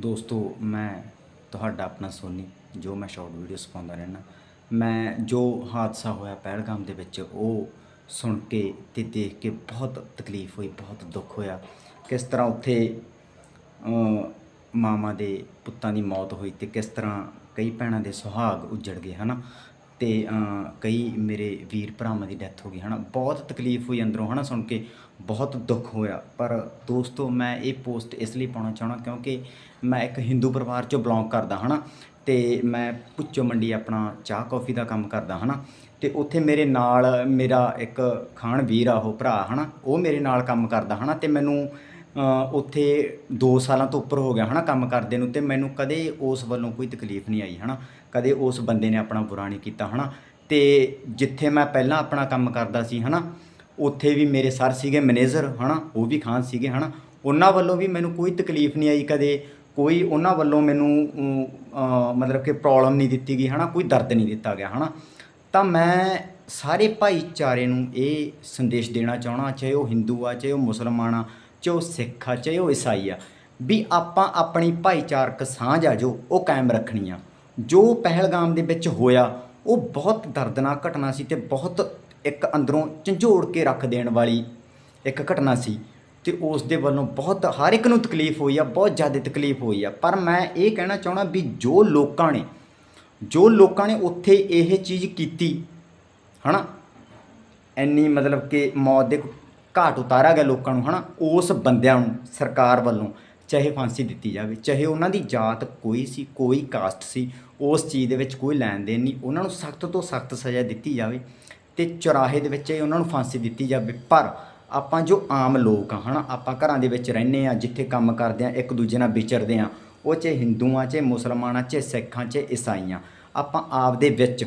ਦੋਸਤੋ ਮੈਂ ਤੁਹਾਡਾ ਆਪਣਾ ਸੋਨੀ ਜੋ ਮੈਂ ਸ਼ਾਰਟ ਵੀਡੀਓਸ ਪਾਉਂਦਾ ਰਹਿਣਾ ਮੈਂ ਜੋ ਹਾਦਸਾ ਹੋਇਆ ਪਹਿਲਗਾਮ ਦੇ ਵਿੱਚ ਉਹ ਸੁਣ ਕੇ ਤੇ ਦੇਖ ਕੇ ਬਹੁਤ ਤਕਲੀਫ ਹੋਈ ਬਹੁਤ ਦੁੱਖ ਹੋਇਆ। ਕਿਸ ਤਰ੍ਹਾਂ ਉੱਥੇ ਅ, ਦੇ ਪੁੱਤਾਂ ਦੀ ਮੌਤ ਹੋਈ ਤੇ ਕਿਸ ਤਰ੍ਹਾਂ ਕਈ ਭੈਣਾਂ ਦੇ ਸੁਹਾਗ ਉਜੜ ਗਏ ਹਨਾ? ਤੇ ਕਈ ਮੇਰੇ ਵੀਰ ਭਰਾਵਾਂ ਦੀ ਡੈਥ ਹੋ ਗਈ, ਹਨਾ। ਬਹੁਤ ਤਕਲੀਫ ਹੋਈ ਅੰਦਰੋਂ, ਹਨਾ, ਸੁਣ ਕੇ। ਬਹੁਤ ਦੁੱਖ ਹੋਇਆ। ਪਰ ਦੋਸਤੋ, ਮੈਂ ਇਹ ਪੋਸਟ ਇਸ ਲਈ ਪਾਉਣਾ ਚਾਹਣਾ ਕਿਉਂਕਿ ਮੈਂ ਇੱਕ ਹਿੰਦੂ ਪਰਿਵਾਰ ਚੋਂ ਬਿਲੋਂਗ ਕਰਦਾ, ਹਨਾ। ਤੇ ਮੈਂ ਪੁੱਚੋ ਮੰਡੀ ਆਪਣਾ ਚਾਹ ਕੌਫੀ ਦਾ ਕੰਮ ਕਰਦਾ, ਹਨਾ। ਤੇ ਉੱਥੇ ਮੇਰੇ ਨਾਲ ਮੇਰਾ ਇੱਕ ਖਾਨ ਵੀਰ ਆ, ਉਹ ਭਰਾ, ਹਨਾ। ਉਹ ਮੇਰੇ ਨਾਲ ਕੰਮ ਕਰਦਾ, ਹਨਾ। ਤੇ ਮੈਨੂੰ ਉੱਥੇ 2 ਸਾਲਾਂ ਤੋਂ ਉੱਪਰ ਹੋ ਗਿਆ ਹਨਾ ਕੰਮ ਕਰਦੇ ਨੂੰ ਤੇ ਮੈਨੂੰ ਕਦੇ ਉਸ ਵੱਲੋਂ ਕੋਈ ਤਕਲੀਫ ਨਹੀਂ ਆਈ ਹਨਾ, ਕਦੇ ਉਸ ਬੰਦੇ ਨੇ ਆਪਣਾ ਬੁਰਾ ਨਹੀਂ ਕੀਤਾ ਹਨਾ। ਤੇ ਜਿੱਥੇ ਮੈਂ ਪਹਿਲਾਂ ਆਪਣਾ ਕੰਮ ਕਰਦਾ ਸੀ ਹਨਾ, ਉੱਥੇ ਵੀ ਮੇਰੇ ਸਰ ਸੀਗੇ ਮੈਨੇਜਰ ਹਨਾ, ਉਹ ਵੀ ਖਾਨ ਸੀਗੇ ਹਨਾ। ਉਹਨਾਂ ਵੱਲੋਂ ਵੀ ਮੈਨੂੰ ਕੋਈ ਤਕਲੀਫ ਨਹੀਂ ਆਈ ਕਦੇ, ਕੋਈ ਉਹਨਾਂ ਵੱਲੋਂ ਮੈਨੂੰ ਮਤਲਬ ਕਿ ਪ੍ਰੋਬਲਮ ਨਹੀਂ ਦਿੱਤੀ ਗਈ ਹਨਾ, ਕੋਈ ਦਰਦ ਨਹੀਂ ਦਿੱਤਾ ਗਿਆ ਹਨਾ। ਤਾਂ ਮੈਂ ਸਾਰੇ ਭਾਈਚਾਰੇ ਨੂੰ ਇਹ ਸੰਦੇਸ਼ ਦੇਣਾ ਚਾਹਣਾ ਚਾਹੇ ਉਹ ਹਿੰਦੂ ਆ, ਚਾਹੇ ਉਹ ਮੁਸਲਮਾਨ ਆ ਚਾਹੇ ਉਹ ਸਿੱਖ ਆ, ਚਾਹੇ ਉਹ ਈਸਾਈ ਆ, ਵੀ ਆਪਾਂ ਆਪਣੀ ਭਾਈਚਾਰਕ ਸਾਂਝ ਆ ਜੋ, ਉਹ ਕਾਇਮ ਰੱਖਣੀ ਆ। ਜੋ ਪਹਿਲਗਾਮ ਦੇ ਵਿੱਚ ਹੋਇਆ, ਉਹ ਬਹੁਤ ਦਰਦਨਾਕ ਘਟਨਾ ਸੀ ਤੇ ਬਹੁਤ ਇੱਕ ਅੰਦਰੋਂ ਝੰਜੋੜ ਕੇ ਰੱਖ ਦੇਣ ਵਾਲੀ ਇੱਕ ਘਟਨਾ ਸੀ ਤੇ ਉਸ ਦੇ ਵੱਲੋਂ ਬਹੁਤ, ਹਰ ਇੱਕ ਨੂੰ ਤਕਲੀਫ ਹੋਈ ਆ, ਬਹੁਤ ਜ਼ਿਆਦਾ ਤਕਲੀਫ ਹੋਈ ਆ। ਪਰ ਮੈਂ ਇਹ ਕਹਿਣਾ ਚਾਹਣਾ ਵੀ ਜੋ ਲੋਕਾਂ ਨੇ, ਜੋ ਲੋਕਾਂ ਨੇ ਉੱਥੇ ਇਹ ਚੀਜ਼ ਕੀਤੀ, ਹਨਾ? ਇੰਨੀ ਮਤਲਬ ਕਿ ਮੌਤ ਦੇ ਘਾਟ ਉਤਾਰਿਆ ਗਿਆ ਲੋਕਾਂ ਨੂੰ, ਹਨਾ? ਉਸ ਬੰਦਿਆਂ ਨੂੰ, ਸਰਕਾਰ ਵੱਲੋਂ, ਚਾਹੇ ਫਾਂਸੀ ਦਿੱਤੀ ਜਾਵੇ, ਚਾਹੇ ਉਹਨਾਂ ਦੀ ਜਾਤ ਕੋਈ ਸੀ, ਕੋਈ ਕਾਸਟ ਸੀ, ਉਸ ਚੀਜ਼ ਦੇ ਵਿੱਚ ਕੋਈ ਲੈਣ ਦੇਣ ਨਹੀਂ, ਉਹਨਾਂ ਨੂੰ ਸਖਤ ਤੋਂ ਸਖਤ ਸਜ਼ਾ ਦਿੱਤੀ ਜਾਵੇ ਤੇ ਚੁਰਾਹੇ ਦੇ ਵਿੱਚ ਉਹਨਾਂ ਨੂੰ ਫਾਂਸੀ ਦਿੱਤੀ ਜਾਵੇ। ਪਰ ਆਪਾਂ ਜੋ ਆਮ ਲੋਕ ਆ, ਹਨਾ? ਆਪਾਂ ਘਰਾਂ ਦੇ ਵਿੱਚ ਰਹਿੰਦੇ ਆ, ਜਿੱਥੇ ਕੰਮ ਕਰਦੇ ਆ, ਇੱਕ ਦੂਜੇ ਨਾਲ ਵਿਚਰਦੇ ਆ, ਉਹ ਚਾਹੇ ਹਿੰਦੂਆਂ, ਚਾਹੇ ਮੁਸਲਮਾਨਾਂ, ਚਾਹੇ ਸਿੱਖਾਂ 'ਚ ਈਸਾਈਆਂ, ਆਪਾਂ ਆਪ ਦੇ ਵਿੱਚ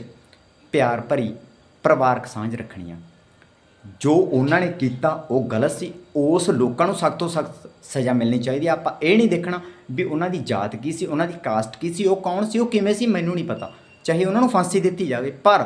ਪਿਆਰ ਭਰੀ ਪਰਿਵਾਰਕ ਸਾਂਝ ਰੱਖਣੀ ਆ। ਜੋ ਉਹਨਾਂ ਨੇ ਕੀਤਾ, ਉਹ ਗਲਤ ਸੀ। ਉਸ ਲੋਕਾਂ ਨੂੰ ਸਖਤ ਤੋਂ ਸਖਤ ਸਜ਼ਾ ਮਿਲਣੀ ਚਾਹੀਦੀ ਹੈ। ਆਪਾਂ ਇਹ ਨਹੀਂ ਦੇਖਣਾ ਵੀ ਉਹਨਾਂ ਦੀ ਜਾਤ ਕੀ ਸੀ, ਉਹਨਾਂ ਦੀ ਕਾਸਟ ਕੀ ਸੀ, ਉਹ ਕੌਣ ਸੀ, ਉਹ ਕਿਵੇਂ ਸੀ, ਮੈਨੂੰ ਨਹੀਂ ਪਤਾ। ਚਾਹੇ ਉਹਨਾਂ ਨੂੰ ਫਾਂਸੀ ਦਿੱਤੀ ਜਾਵੇ, ਪਰ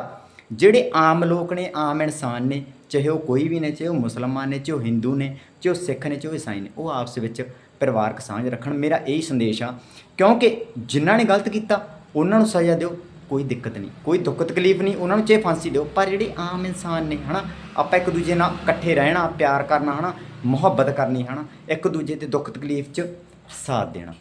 ਜਿਹੜੇ ਆਮ ਲੋਕ ਨੇ, ਆਮ ਇਨਸਾਨ ਨੇ, ਚਾਹੇ ਉਹ ਕੋਈ ਵੀ ਨੇ, ਚਾਹੇ ਉਹ ਮੁਸਲਮਾਨ ਨੇ, ਚਾਹੇ ਉਹ ਹਿੰਦੂ ਨੇ, ਚਾਹੇ ਉਹ ਸਿੱਖ ਨੇ, ਚਾਹੇ ਉਹ ਈਸਾਈ ਨੇ, ਉਹ ਆਪਸ ਵਿੱਚ ਪਰਿਵਾਰਕ ਸਾਂਝ ਰੱਖਣ। ਮੇਰਾ ਇਹੀ ਸੰਦੇਸ਼ ਆ, ਕਿਉਂਕਿ ਜਿਨ੍ਹਾਂ ਨੇ ਗਲਤ ਕੀਤਾ, ਉਹਨਾਂ ਨੂੰ ਸਜ਼ਾ ਦਿਓ। ਕੋਈ ਦਿੱਕਤ ਨਹੀਂ, ਕੋਈ ਦੁੱਖ ਤਕਲੀਫ ਨਹੀਂ, ਉਹਨਾਂ ਨੂੰ ਚਾਹੇ ਫਾਂਸੀ ਦਿਓ, ਪਰ ਜਿਹੜੇ ਆਮ ਇਨਸਾਨ ਨੇ ਹਨਾ, ਆਪਾਂ ਇੱਕ ਦੂਜੇ ਨਾਲ ਇਕੱਠੇ ਰਹਿਣਾ, ਪਿਆਰ ਕਰਨਾ ਹਨਾ, ਮੁਹੱਬਤ ਕਰਨੀ ਹਨਾ, ਇੱਕ ਦੂਜੇ ਦੇ ਦੁੱਖ ਤਕਲੀਫ 'ਚ ਸਾਥ ਦੇਣਾ।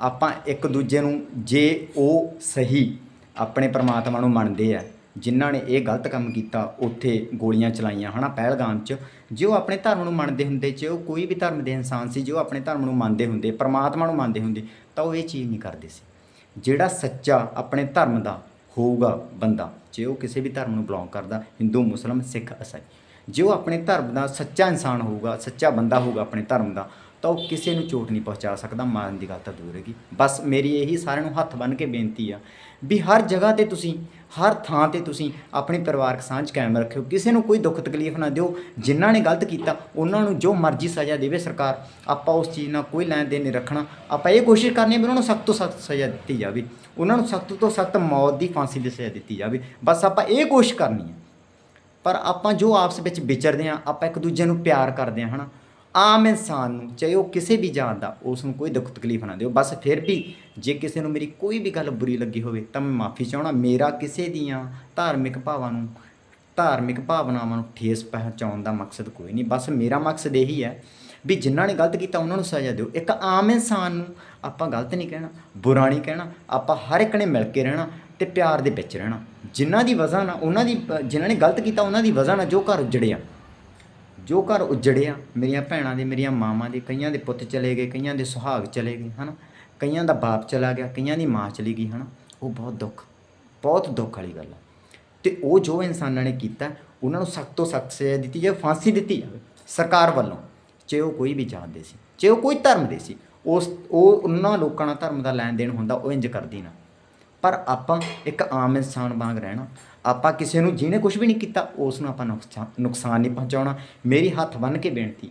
ਆਪਾਂ ਇੱਕ ਦੂਜੇ ਨੂੰ ਜੇ ਉਹ ਸਹੀ ਆਪਣੇ ਪਰਮਾਤਮਾ ਨੂੰ ਮੰਨਦੇ ਆ, ਜਿਨ੍ਹਾਂ ਨੇ ਇਹ ਗਲਤ ਕੰਮ ਕੀਤਾ, ਉੱਥੇ ਗੋਲੀਆਂ ਚਲਾਈਆਂ ਹਨਾ, ਪਹਿਲਗਾਮ 'ਚ, ਜੇ ਉਹ ਆਪਣੇ ਧਰਮ ਨੂੰ ਮੰਨਦੇ ਹੁੰਦੇ, ਜੇ ਉਹ ਕੋਈ ਵੀ ਧਰਮ ਦੇ ਇਨਸਾਨ ਸੀ, ਜੇ ਉਹ ਆਪਣੇ ਧਰਮ ਨੂੰ ਮੰਨਦੇ ਹੁੰਦੇ, ਪਰਮਾਤਮਾ ਨੂੰ ਮੰਨਦੇ ਹੁੰਦੇ, ਤਾਂ ਉਹ ਇਹ ਚੀਜ਼ ਨਹੀਂ ਕਰਦੇ ਸੀ। ਜਿਹੜਾ ਸੱਚਾ ਆਪਣੇ ਧਰਮ ਦਾ ਹੋਊਗਾ ਬੰਦਾ, ਜੇ ਉਹ ਕਿਸੇ ਵੀ ਧਰਮ ਨੂੰ ਬਿਲੋਂਗ ਕਰਦਾ, ਹਿੰਦੂ, ਮੁਸਲਮ, ਸਿੱਖ, ਇਸਾਈ, ਜੇ ਉਹ ਆਪਣੇ ਧਰਮ ਦਾ ਸੱਚਾ ਇਨਸਾਨ ਹੋਊਗਾ, ਸੱਚਾ ਬੰਦਾ ਹੋਊਗਾ ਆਪਣੇ ਧਰਮ ਦਾ, ਤਾਂ ਉਹ ਕਿਸੇ ਨੂੰ ਚੋਟ ਨਹੀਂ ਪਹੁੰਚਾ ਸਕਦਾ, ਮਾਰਨ ਦੀ ਗੱਲ ਤਾਂ ਦੂਰ ਹੈਗੀ। ਬਸ ਮੇਰੀ ਇਹੀ ਸਾਰਿਆਂ ਨੂੰ ਹੱਥ ਬੰਨ੍ਹ ਕੇ ਬੇਨਤੀ ਆ ਵੀ ਹਰ ਜਗ੍ਹਾ ਤੇ ਤੁਸੀਂ, ਹਰ ਥਾਂ ਤੇ ਤੁਸੀਂ ਆਪਣੇ ਪਰਿਵਾਰਕ ਸਾਂਝ ਕਾਇਮ ਰੱਖਿਓ। ਕਿਸੇ ਨੂੰ ਕੋਈ ਦੁੱਖ ਤਕਲੀਫ ਨਾ ਦਿਓ। ਜਿਨ੍ਹਾਂ ਨੇ ਗਲਤ ਕੀਤਾ, ਉਹਨਾਂ ਨੂੰ ਜੋ ਮਰਜ਼ੀ ਸਜ਼ਾ ਦੇਵੇ ਸਰਕਾਰ, ਆਪਾਂ ਉਸ ਚੀਜ਼ ਨਾਲ ਕੋਈ ਲੈਣ ਦੇਣ ਨਹੀਂ ਰੱਖਣਾ। ਆਪਾਂ ਇਹ ਕੋਸ਼ਿਸ਼ ਕਰਨੀ ਹੈ ਵੀ ਉਹਨਾਂ ਨੂੰ ਸਖਤ ਤੋਂ ਸਖਤ ਸਜ਼ਾ ਦਿੱਤੀ ਜਾਵੇ। ਉਹਨਾਂ ਨੂੰ ਸਖਤ ਤੋਂ ਸਖਤ ਮੌਤ ਦੀ ਫਾਂਸੀ ਦੀ ਸਜ਼ਾ ਦਿੱਤੀ ਜਾਵੇ। ਬਸ ਆਪਾਂ ਇਹ ਕੋਸ਼ਿਸ਼ ਕਰਨੀ ਹੈ। ਪਰ ਆਪਾਂ ਜੋ ਆਪਸ ਵਿੱਚ ਵਿਚਰਦੇ ਆ ਆਪਾਂ ਇੱਕ ਦੂਜੇ ਨੂੰ ਪਿਆਰ ਕਰਦੇ ਆ ਹਨਾ? ਆਮ ਇਨਸਾਨ ਨੂੰ, ਚਾਹੇ ਉਹ ਕਿਸੇ ਵੀ ਜਾਤ ਦਾ, ਉਸ ਨੂੰ ਕੋਈ ਦੁੱਖ ਤਕਲੀਫ ਨਾ ਦਿਓ। ਬਸ ਫਿਰ ਵੀ ਜੇ ਕਿਸੇ ਨੂੰ ਮੇਰੀ ਕੋਈ ਵੀ ਗੱਲ ਬੁਰੀ ਲੱਗੀ ਹੋਵੇ, ਤਾਂ ਮੈਂ ਮਾਫੀ ਚਾਹਣਾ ਮੇਰਾ ਕਿਸੇ ਦੀਆਂ ਧਾਰਮਿਕ ਭਾਵਾਂ ਨੂੰ, ਧਾਰਮਿਕ ਭਾਵਨਾਵਾਂ ਨੂੰ ਠੇਸ ਪਹੁੰਚਾਉਣ ਦਾ ਮਕਸਦ ਕੋਈ ਨਹੀਂ। ਬਸ ਮੇਰਾ ਮਕਸਦ ਇਹੀ ਹੈ ਵੀ ਜਿਨ੍ਹਾਂ ਨੇ ਗਲਤ ਕੀਤਾ, ਉਹਨਾਂ ਨੂੰ ਸਜ਼ਾ ਦਿਓ। ਇੱਕ ਆਮ ਇਨਸਾਨ ਨੂੰ ਆਪਾਂ ਗਲਤ ਨਹੀਂ ਕਹਿਣਾ, ਬੁਰਾ ਨਹੀਂ ਕਹਿਣਾ। ਆਪਾਂ ਹਰ ਇੱਕ ਨੇ ਮਿਲ ਕੇ ਰਹਿਣਾ ਤੇ ਪਿਆਰ ਦੇ ਵਿੱਚ ਰਹਿਣਾ। ਜਿਨ੍ਹਾਂ ਦੀ ਵਜ੍ਹਾ ਨਾਲ, ਉਹਨਾਂ ਦੀ, ਜਿਨ੍ਹਾਂ ਨੇ ਗਲਤ ਕੀਤਾ, ਉਹਨਾਂ ਦੀ ਵਜ੍ਹਾ ਨਾਲ ਜੋ ਘਰ ਉਜੜਿਆ। ਜੋ ਘਰ ਉਜੜਿਆ, ਮੇਰੀਆਂ ਭੈਣਾਂ ਦੇ, ਮੇਰੀਆਂ ਮਾਵਾਂ ਦੇ, ਕਈਆਂ ਦੇ ਪੁੱਤ ਚਲੇ ਗਏ, ਕਈਆਂ ਦੇ ਸੁਹਾਗ ਚਲੇ ਗਏ, ਹਨਾ? ਕਈਆਂ ਦਾ ਬਾਪ ਚਲਾ ਗਿਆ, ਕਈਆਂ ਦੀ ਮਾਂ ਚਲੀ ਗਈ, ਹਨਾ? ਉਹ ਬਹੁਤ ਦੁੱਖ ਬਹੁਤ ਦੁੱਖ ਵਾਲੀ ਗੱਲ ਆ। ਤੇ ਉਹ ਜੋ ਇਨਸਾਨਾਂ ਨੇ ਕੀਤਾ, ਉਹਨਾਂ ਨੂੰ ਸਖਤ ਤੋਂ ਸਖਤ ਸਜ਼ਾ ਦਿੱਤੀ ਜਾਵੇ, ਫਾਂਸੀ ਦਿੱਤੀ ਜਾਵੇ, ਸਰਕਾਰ ਵੱਲੋਂ। ਚਾਹੇ ਉਹ ਕੋਈ ਵੀ ਜਾਤ ਦੇ ਸੀ, ਚਾਹੇ ਉਹ ਕੋਈ ਧਰਮ ਦੇ ਸੀ, ਉਸ, ਉਹ ਉਹਨਾਂ ਲੋਕਾਂ ਨਾਲ ਧਰਮ ਦਾ ਲੈਣ ਦੇਣ ਹੁੰਦਾ, ਉਹ ਇੰਜ ਕਰਦੀ ਨਾ। ਪਰ ਆਪਾਂ ਇੱਕ ਆਮ ਇਨਸਾਨ ਵਾਂਗ ਰਹਿਣਾ। ਆਪਾਂ ਕਿਸੇ ਨੂੰ ਜਿਹਨੇ ਕੁਝ ਵੀ ਨਹੀਂ ਕੀਤਾ ਉਸ ਨੂੰ ਆਪਾਂ ਨੁਕਸਾਨ ਨੁਕਸਾਨ ਨਹੀਂ ਪਹੁੰਚਾਉਣਾ। ਮੇਰੀ ਹੱਥ ਬੰਨ੍ਹ ਕੇ ਬੇਨਤੀ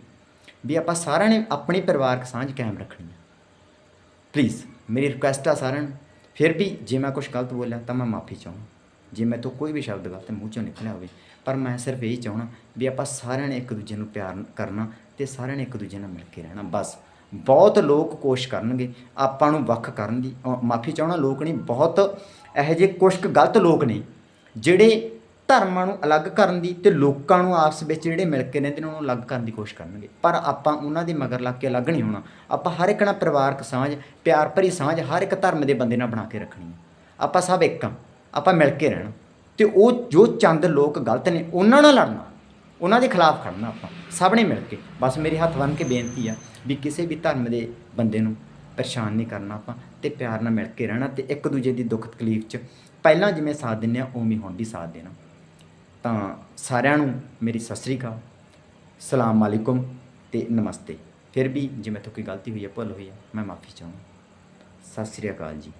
ਵੀ ਆਪਾਂ ਸਾਰਿਆਂ ਨੇ ਆਪਣੀ ਪਰਿਵਾਰਕ ਸਾਂਝ ਕਾਇਮ ਰੱਖਣੀ ਹੈ। ਪਲੀਜ਼ ਮੇਰੀ ਰਿਕੁਐਸਟ ਆ ਸਾਰਿਆਂ ਨੂੰ। ਫਿਰ ਵੀ ਜੇ ਮੈਂ ਕੁਝ ਗਲਤ ਬੋਲਿਆ, ਤਾਂ ਮੈਂ ਮਾਫੀ ਚਾਹੁੰਦਾ। ਜੇ ਮੈਂ ਤੋਂ ਕੋਈ ਵੀ ਸ਼ਬਦ ਗਲਤ ਮੂੰਹ ਚੋਂ ਨਿਕਲਿਆ ਹੋਵੇ, ਪਰ ਮੈਂ ਸਿਰਫ ਇਹੀ ਚਾਹਣਾ ਵੀ ਆਪਾਂ ਸਾਰਿਆਂ ਨੇ ਇੱਕ ਦੂਜੇ ਨੂੰ ਪਿਆਰ ਕਰਨਾ ਤੇ ਸਾਰਿਆਂ ਨੇ ਇੱਕ ਦੂਜੇ ਨਾਲ ਮਿਲ ਕੇ ਰਹਿਣਾ। ਬਸ। ਬਹੁਤ ਲੋਕ ਕੋਸ਼ਿਸ਼ ਕਰਨਗੇ, ਆਪਾਂ ਨੂੰ ਵੱਖ ਕਰਨ ਦੀ। ਮਾਫੀ ਚਾਹਣਾ ਲੋਕ ਨਹੀਂ, ਬਹੁਤ ਇਹੋ ਜਿਹੇ ਕੁਛ ਕੁ ਗਲਤ ਲੋਕ ਨੇ, ਜਿਹੜੇ ਧਰਮਾਂ ਨੂੰ ਅਲੱਗ ਕਰਨ ਦੀ ਤੇ ਲੋਕਾਂ ਨੂੰ ਆਪਸ ਵਿੱਚ ਜਿਹੜੇ ਮਿਲ ਕੇ ਰਹਿੰਦੇ ਨੇ ਉਹਨਾਂ ਨੂੰ ਅਲੱਗ ਕਰਨ ਦੀ ਕੋਸ਼ਿਸ਼ ਕਰਨਗੇ। ਪਰ ਆਪਾਂ ਉਹਨਾਂ ਦੇ ਮਗਰ ਲੱਗ ਕੇ ਅਲੱਗ ਨਹੀਂ ਹੋਣਾ। ਆਪਾਂ ਹਰ ਇੱਕ ਨਾਲ ਪਰਿਵਾਰਕ ਸਾਂਝ, ਪਿਆਰ ਭਰੀ ਸਾਂਝ ਹਰ ਇੱਕ ਧਰਮ ਦੇ ਬੰਦੇ ਨਾਲ ਬਣਾ ਕੇ ਰੱਖਣੀ ਹੈ। ਆਪਾਂ ਸਭ ਇੱਕ ਆ ਆਪਾਂ ਮਿਲ ਕੇ ਰਹਿਣਾ। ਤੇ ਉਹ ਜੋ ਚੰਦ ਲੋਕ ਗਲਤ ਨੇ, ਉਹਨਾਂ ਨਾਲ ਲੜਨਾ, ਉਹਨਾਂ ਦੇ ਖਿਲਾਫ ਖੜਨਾ ਆਪਾਂ, ਸਭ ਨੇ ਮਿਲ ਕੇ। ਬਸ ਮੇਰੇ ਹੱਥ ਬੰਨ੍ਹ ਕੇ ਬੇਨਤੀ ਆ ਵੀ ਕਿਸੇ ਵੀ ਧਰਮ ਦੇ ਬੰਦੇ ਨੂੰ ਪਰੇਸ਼ਾਨ ਨਹੀਂ ਕਰਨਾ ਆਪਾਂ ਤੇ ਪਿਆਰ ਨਾਲ ਮਿਲ ਕੇ ਰਹਿਣਾ ਤੇ ਇੱਕ ਦੂਜੇ ਦੀ ਦੁੱਖ ਤਕਲੀਫ 'ਚ ਪਹਿਲਾਂ ਜਿਵੇਂ ਸਾਥ ਦਿੰਦੇ ਆ, ਉਵੇਂ ਹੁਣ ਵੀ ਸਾਥ ਦੇਣਾ। ਤਾਂ ਸਾਰਿਆਂ ਨੂੰ ਮੇਰੀ ਸਤਿ ਸ੍ਰੀ ਅਕਾਲ, ਸਲਾਮ ਅਲੈਕੁਮ ਤੇ ਨਮਸਤੇ। ਫਿਰ ਵੀ ਜੇ ਮੈਥੋਂ ਕੋਈ ਗਲਤੀ ਹੋਈ ਹੈ ਭੁੱਲ ਹੋਈ ਹੈ ਮੈਂ ਮਾਫੀ ਚਾਹੁੰਦਾ। ਸਤਿ ਸ੍ਰੀ ਅਕਾਲ ਜੀ।